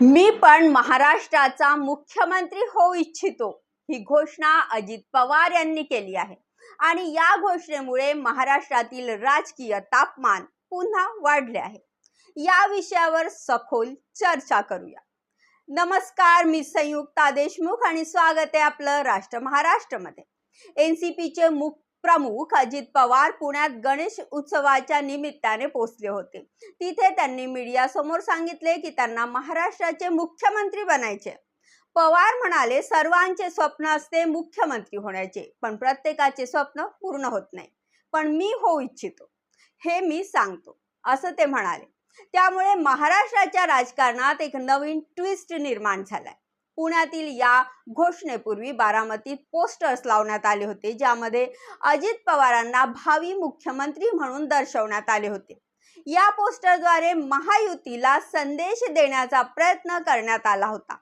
मी पण महाराष्ट्राचा मुख्यमंत्री होऊ इच्छितो ही घोषणा अजित पवार यांनी केली आहे. आणि या घोषणेमुळे महाराष्ट्रातील राजकीय तापमान पुन्हा वाढले आहे. या विषयावर सखोल चर्चा करूया. नमस्कार मी संयुक्ता देशमुख आणि स्वागत आहे आपलं राष्ट्र महाराष्ट्रमध्ये. एनसीपीचे मुख प्रमुख अजित पवार पुण्यात गणेश उत्सवाच्या निमित्ताने पोहोचले होते. तिथे त्यांनी मीडिया समोर सांगितले की त्यांना महाराष्ट्राचे मुख्यमंत्री बनायचे. पवार म्हणाले सर्वांचे स्वप्न असते मुख्यमंत्री होण्याचे पण प्रत्येकाचे स्वप्न पूर्ण होत नाही. पण मी होऊ इच्छितो. हे मी सांगतो. असं ते म्हणाले. त्यामुळे महाराष्ट्राच्या राजकारणात एक नवीन ट्विस्ट निर्माण झालाय. पुण्यातील या घोषणेपूर्वी बारामतीत पोस्टर्स लावण्यात आले होते ज्यामध्ये अजित पवारांना भावी मुख्यमंत्री म्हणून दर्शवण्यात आले होते. या पोस्टरद्वारे महायुतीला संदेश देण्याचा प्रयत्न करण्यात आला होता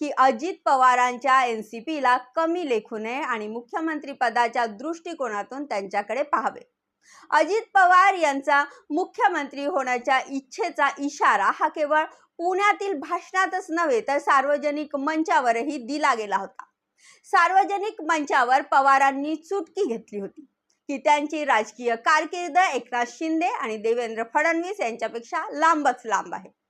की अजित पवारांच्या एन सी पीला कमी लेखू नये आणि मुख्यमंत्री पदाच्या दृष्टिकोनातून त्यांच्याकडे पाहावे. अजित पवार यांचा मुख्यमंत्री होण्याच्या इच्छेचा इशारा हा केवळ पुण्यातील भाषणातच नव्हे तर सार्वजनिक मंचावरही दिला गेला होता. सार्वजनिक मंचावर पवारांनी चुटकी घेतली होती. की त्यांची राजकीय कारकीर्द एकनाथ शिंदे आणि देवेंद्र फडणवीस यांच्यापेक्षा लांबच लांब आहे.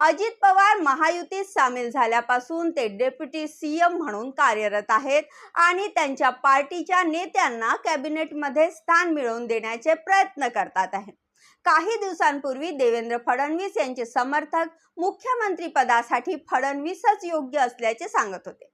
अजित पवार महायुतीत सामील झाल्यापासून ते डेप्युटी सीएम म्हणून कार्यरत आहेत आणि त्यांच्या पार्टीच्या नेत्यांना कॅबिनेटमध्ये स्थान मिळवून देण्याचे प्रयत्न करतात आहेत. काही दिवसांपूर्वी देवेंद्र फडणवीस यांचे समर्थक मुख्यमंत्री पदासाठी फडणवीसच योग्य असल्याचे सांगत होते.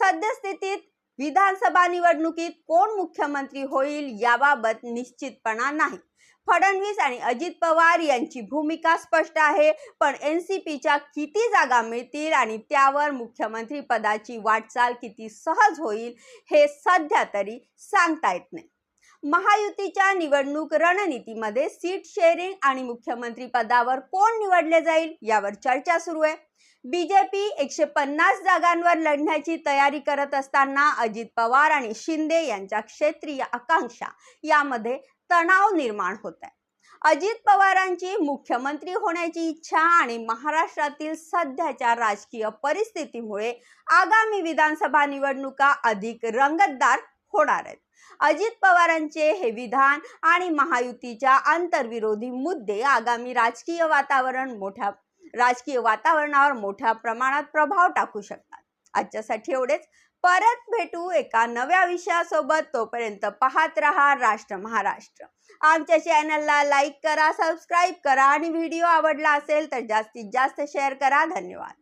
सद्यस्थितीत विधानसभा निवडणुकीत कोण मुख्यमंत्री होईल याबाबत निश्चितपणा नाही. फडणवीस आणि अजित पवार यांची भूमिका स्पष्ट आहे. पण एन सी पीच्या किती जागा मिळतील आणि त्यावर मुख्यमंत्री पदाची वाटचाल किती सहज होईल हे सध्या तरी सांगता येत नाही. महायुतीच्या निवडणूक रणनीतीमध्ये सीट शेअरिंग आणि मुख्यमंत्री पदावर कोण निवडले जाईल यावर चर्चा सुरू आहे. बीजेपी एकशे पन्नास जागांवर लढण्याची तयारी करत असताना अजित पवार आणि शिंदे यांच्या क्षेत्रीय आकांक्षा यामध्ये तणाव निर्माण होत आहे अजित पवारांची मुख्यमंत्री होण्याची इच्छा आणि महाराष्ट्रातील सध्याच्या राजकीय परिस्थितीमुळे आगामी विधानसभा निवडणुका अधिक रंगतदार होणार आहेत. अजित पवारांचे हे विधान आणि महायुतीच्या आंतरविरोधी मुद्दे आगामी राजकीय वातावरण मोठ्या राजकीय वातावरणावर मोठ्या प्रमाणात प्रभाव टाकू शकतात. आजच्यासाठी एवढेच. परत भेटू एका नव्या विषयासोबत. तोपर्यंत पाहत रहा राष्ट्र महाराष्ट्र. आमच्या चॅनलला लाईक करा सबस्क्राईब करा आणि व्हिडिओ आवडला असेल तर जास्तीत जास्त शेअर करा. धन्यवाद.